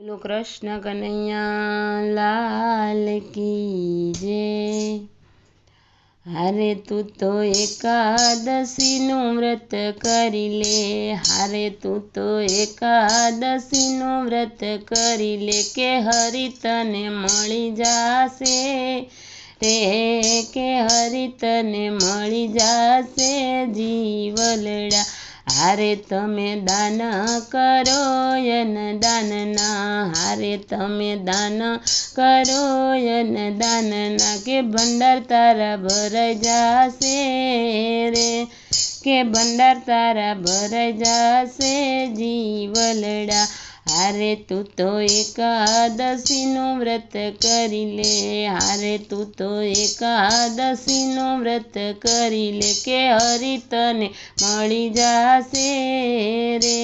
બોલો કૃષ્ણ કનૈયા, લાલ કી જય. હારે તું તો એકાદશીનું વ્રત કરી લે, હારે તું તો એકાદશીનું વ્રત કરી લે, કે હરિ તને મળી જાશે. રે, કે હરિ તને મળી જાશે, જીવલડા હારે તમે દાન કરો યન દાનના હારે તમે દાન કરો યન દાનના કે ભંડાર તારા ભરાઈ જાશે રે. કે ભંડાર તારા ભરાઈ જાશે, જીવલડા. હારે તું તો એકાદશીનું વ્રત કરી લે. હારે તું તો એકાદશીનું વ્રત કરી લે. કે હરિ તને મળી જાશે રે.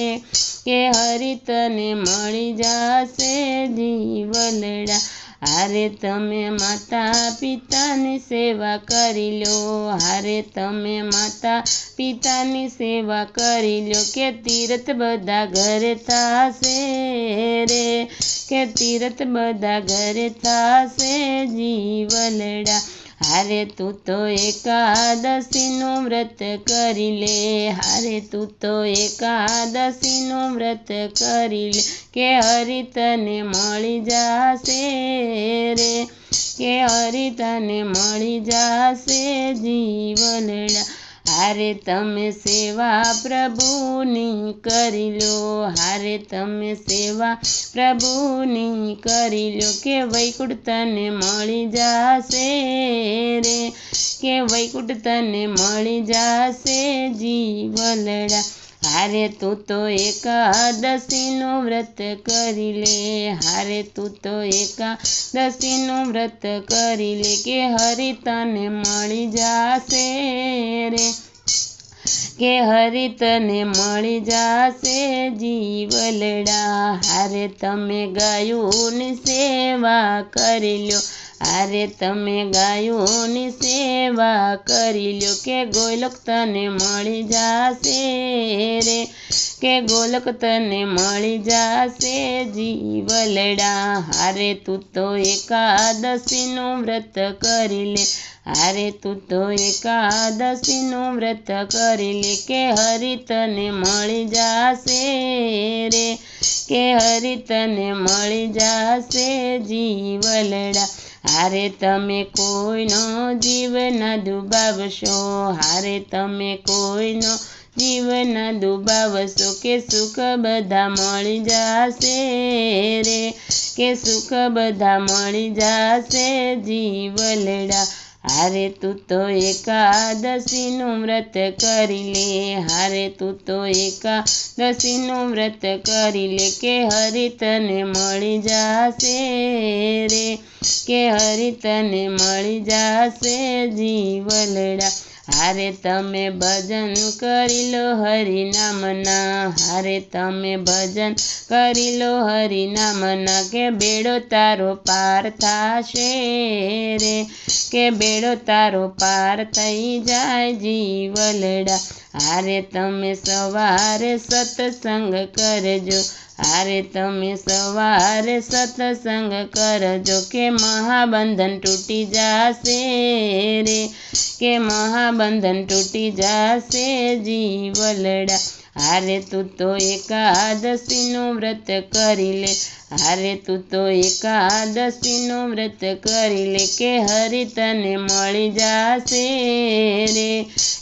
કે હરિ તને મળી જાશે જીવલડા. હારે તમે માતા પિતાની સેવા કરી લો. હારે તમે માતા પિતાની સેવા કરી લો. કે તીરથ બધા ઘરે થશે રે. કે તીરથ બધા ઘરે થશે જીવલડા. હારે તું તો એકાદશીનું વ્રત કરી લે. હારે તું તો એકાદશીનું વ્રત કરી લે. કે હરિ તને મળી જાશે રે. કે હરિ તને મળી જાશે જીવલડા હારે તમે સેવા પ્રભુની કરી લો, હારે તમે સેવા પ્રભુની કરી લો. કે વૈકુંઠ તને મળી જાશે રે, કે વૈકુંઠ તને મળી જાશે જીવલડા હારે તું તો એકાદશીનું વ્રત કરી લે. હારે તું તો એકાદશીનું વ્રત કરી લે કે હરિ તને મળી જાશે રે. કે હરી તને મળી જાશે જીવલડા હારે તમે ગાયોની સેવા કરી લો હારે તમે ગાયોની સેવા કરી લો કે ગોલક તને મળી જાશે રે. કે ગોલક તને મળી જાશે જીવલડા. હારે તું તો એકાદશીનું વ્રત કરી લે. હારે તું તો એકાદશીનું વ્રત કરી લે કે હરિ તને મળી જાશે રે. કે હરિ તને મળી જાશે જીવલડા. હારે તમે કોઈનો જીવ ના ડૂબાવશો હારે તમે કોઈનો જીવ ના ડૂબાવશો કે સુખ બધા મળી જશે રે, કે સુખ બધા મળી જશે, જીવલડા હારે તું તો એકાદશીનું વ્રત કરી લે, હારે તું તો એકાદશીનું વ્રત કરી લે, કે હરિ તને મળી જશે રે, કે હરિ તને મળી જશે જીવલડા. હારે તમે ભજન કરી લો હરિનામના. હારે તમે ભજન કરી લો હરિનામના. કે બેડો તારો પાર થાશે રે. કે બેડો તારો પાર થઈ જાય જીવલડા. હારે તમે સવારે સત્સંગ કરજો. હારે તમે સવારે સત્સંગ કરજો કે મહાબંધન તૂટી જશે રે. કે મહાબંધન તૂટી જશે જીવલડા. હારે તું તો એકાદશીનું વ્રત કરી લે. હારે તું તો એકાદશીનું વ્રત કરી લે કે હરિ તને મળી જાશે રે.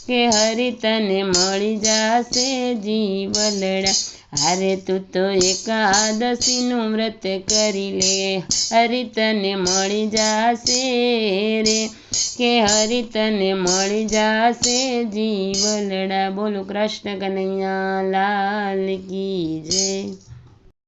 કે હરિ તને મળી જાશે જીવલડા. હારે તું તો એકાદશીનું વ્રત કરી લે. હરિ તને મળી જાશે રે. કે હરિ તને મળી જાશે જીવલડા. બોલો કૃષ્ણ કનૈયા લાલ કી જય.